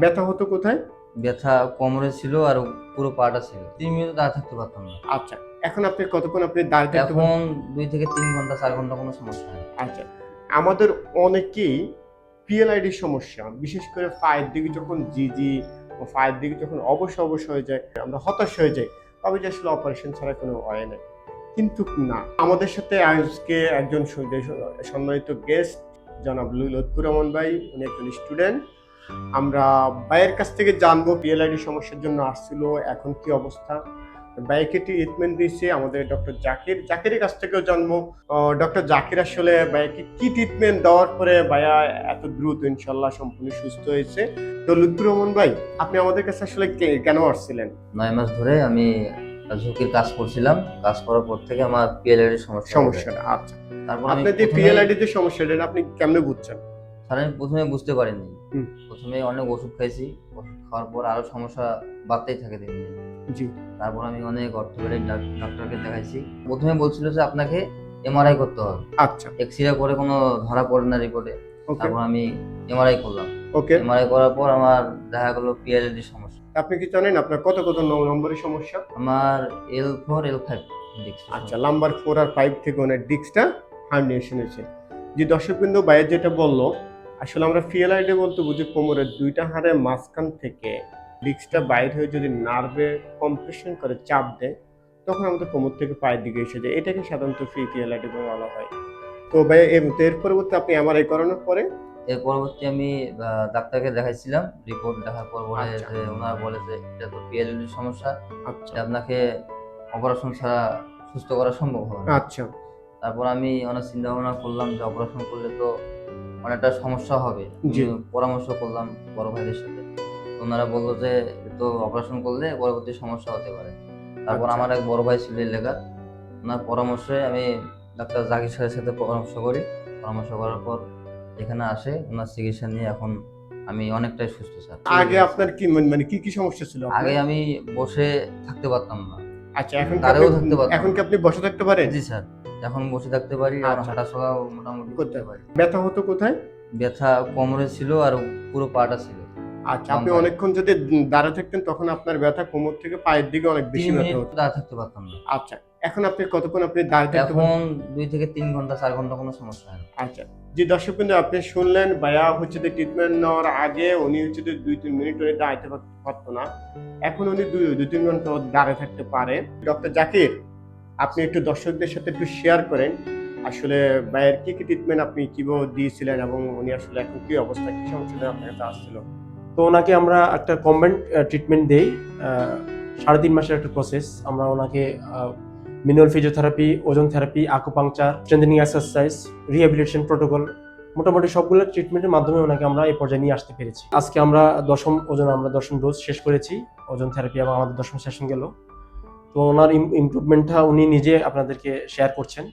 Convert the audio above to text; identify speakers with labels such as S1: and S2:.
S1: ব্যথা হতো কোথায়?
S2: ব্যথা কোমরে ছিল আর পুরো পাটা ছিল। তিন মিনিট দাঁড়িয়ে থাকতে পারতাম না।
S1: আচ্ছা এখন আপনি কতক্ষণ আপনি দাঁড়িয়ে থাকতে?
S2: এখন দুই থেকে তিন ঘণ্টা চার ঘণ্টা কোনো সমস্যা নেই
S1: আচ্ছা আমাদের অনেকেই পিএলআইডির সমস্যা বিশেষ করে পায়ের দিকে যখন জিজি ও পায়ের দিকে যখন অবশ্য অবশ্য হয়ে যায় আমরা হতাশ হয়ে যাই তবে যে আসলে অপারেশন ছাড়া কোনো হয় নাই। কিন্তু না আমাদের সাথে আজকে একজন সম্মানিত গেস্ট জনাব লুৎফুর রহমান ভাই উনি একজন স্টুডেন্ট আমরা ভাইয়ের কাছ থেকে জানব পিএলআইডি সমস্যার জন্য আসছিল এখন কি অবস্থা? ভাইকে ট্রিটমেন্ট দিয়েছে আমাদের ডক্টর জাকির। জাকিরের কাছ থেকেও জানব ডক্টর জাকির আসলে ভাইয়াকে কি ট্রিটমেন্ট দেওয়ার পরে ভাইয়া এত দ্রুত ইনশাল্লাহ সম্পূর্ণ সুস্থ হয়েছে। তো লুৎফুর রহমান ভাই আপনি আমাদের কাছে আসলে কেন আসছিলেন?
S2: নয় মাস ধরে আমি ঝুঁকির কাজ করছিলাম। কাজ করার পর থেকে আমার পিএলআই এর সমস্যা
S1: সমস্যাটা আচ্ছা।
S2: তারপর আমি
S1: আপনার যে পিএলআইডি যে সমস্যাটা আপনি কেমনে বুঝছেন?
S2: স্যার আমি প্রথমে বুঝতে পারিনি। প্রথমে অনেক ওষুধ খাইছি ওষুধ খাওয়ার পর আরও সমস্যা বাড়তেই থাকে দিন দিন।
S1: জি।
S2: তারপর আমি অনেক অর্থোপেডিক ডাক্তারকে দেখাইছি। প্রথমে বলছিল যে আপনাকে এমআরআই করতে হবে।
S1: আচ্ছা।
S2: এক্স রে করে কোনো ধরা পড়ে না রিপোর্টে তারপর আমি এমআরআই করলাম।
S1: ওকে
S2: এমআরআই করার পর আমার দেখা গেলো পিএলএডি সমস্যা।
S1: আপনি কি জানেন আপনার কত কত ন- নম্বরের সমস্যা?
S2: আমার এল ফোর এল ফাইভ
S1: আচ্ছা নাম্বার ফোর আর ফাইভ থেকে ওনার ডিস্কটা হার্নিয়েশন হয়েছে। যে দর্শকবৃন্দ বাইরে যেটা বলল আসলে আমরা ফিএলআইডি বলতে বুঝি কোমরের দুইটা হাড়ের মাঝখান থেকে ডিস্কটা বাইরে হয়ে যদি নার্ভে কম্প্রেশন করে চাপ দেয় তখন আমাদের কোমর থেকে পায়ের দিকে এসে যায়। এটাকে সাধারণত ফ্রি ফিএলআইডি বলা হয়। তো ভাই এর- পরবর্তী আপনি এমআরআই করানোর পরে?
S2: এর পরবর্তী আমি ডাক্তারকে দেখাইছিলাম। রিপোর্ট দেখার পর বলে
S1: আচ্ছা।
S2: যে ওনারা বলে যে এটা তো পিএলএডি সমস্যা।
S1: আচ্ছা।
S2: আপনাকে অপারেশন ছাড়া সুস্থ করা সম্ভব হবে না।
S1: আচ্ছা।
S2: তারপর আমি অনেক চিন্তা ভাবনা করলাম যে অপারেশন করলে তো অনেকটা সমস্যা হবে। পরামর্শ করলাম বড় ভাইদের সাথে। ওনারা বলল যে তো অপারেশন করলে পরবর্তী সমস্যা হতে পারে। তারপর
S1: আচ্ছা।
S2: আমার এক বড় ভাই ছিল এলাকার। ওনার পরামর্শে আমি ডাক্তার জাকির স্যারের সাথে পরামর্শ করি। পরামর্শ করার পর এখানে আসে। ওনার চিকিৎসা নিয়ে এখন আমি অনেকটাই সুস্থ স্যার।
S1: আগে আপনার কি মানে- কি কি সমস্যা ছিল
S2: আগে আমি বসে থাকতে পারতাম না।
S1: আচ্ছা এখন আপনি-
S2: থাকতে পারতাম
S1: এখন কি আপনি বসে থাকতে পারেন?
S2: জি স্যার। এখন বসে থাকতে পারি আর
S1: আচ্ছা।
S2: হাঁটা চলাও মোটামুটি
S1: করতে
S2: পারি।
S1: ব্যথা হতো কোথায়?
S2: ব্যথা কোমরে ছিল আর পুরো পাটা ছিল।
S1: আচ্ছা আপনি অনেকক্ষণ যদি দাঁড়া থাকতেন তখন আপনার ব্যথা কোমর থেকে পায়ের দিকে অনেক বেশি ব্যথা হতো।
S2: দাঁড়িয়ে থাকতে পারতাম না।
S1: আচ্ছা এখন আপনি কতক্ষণ আপনি দাঁড়িয়ে থাকতে পারেন
S2: এখন দুই থেকে তিন ঘণ্টা চার ঘণ্টা কোনো সমস্যা হয় না।
S1: আচ্ছা যে দর্শক বিন্দু আপনি শুনলেন ভাইয়া হচ্ছে যে ট্রিটমেন্ট নেওয়ার আগে উনি হচ্ছে যে দুই তিন মিনিট উনি দাঁড়াইতে পারতো না। এখন উনি দুই দুই তিন ঘণ্টা দাঁড়িয়ে থাকতে পারে। ডক্টর জাকির আপনি একটু দর্শকদের সাথে একটু শেয়ার করেন, আসলে ভাইয়ের কি কি ট্রিটমেন্ট আপনি কীভাবে দিয়েছিলেন এবং উনি আসলে এখন কি অবস্থা, কি সমস্যা আপনার কাছে আসছিল?
S3: তো ওনাকে আমরা একটা কম্বাইন্ড ট্রিটমেন্ট দেই সাড়ে তিন মাসের একটা প্রসেস আমরা ওনাকে mineral physiotherapy ozone therapy acupuncture strengthening exercise rehabilitation protocol মোটামুটি সবগুলো ট্রিটমেন্টের মাধ্যমে ওনাকে আমরা এই পর্যায়ে নিয়ে আসতে পেরেছি। আজকে আমরা দশম ওজন আমরা দশম ডোজ শেষ করেছি। ওজন থেরাপি এবং আমাদের দশম সেশন গেল। তো ওনার ইমপ্রুভমেন্টটা উনি নিজে আপনাদেরকে শেয়ার করছেন।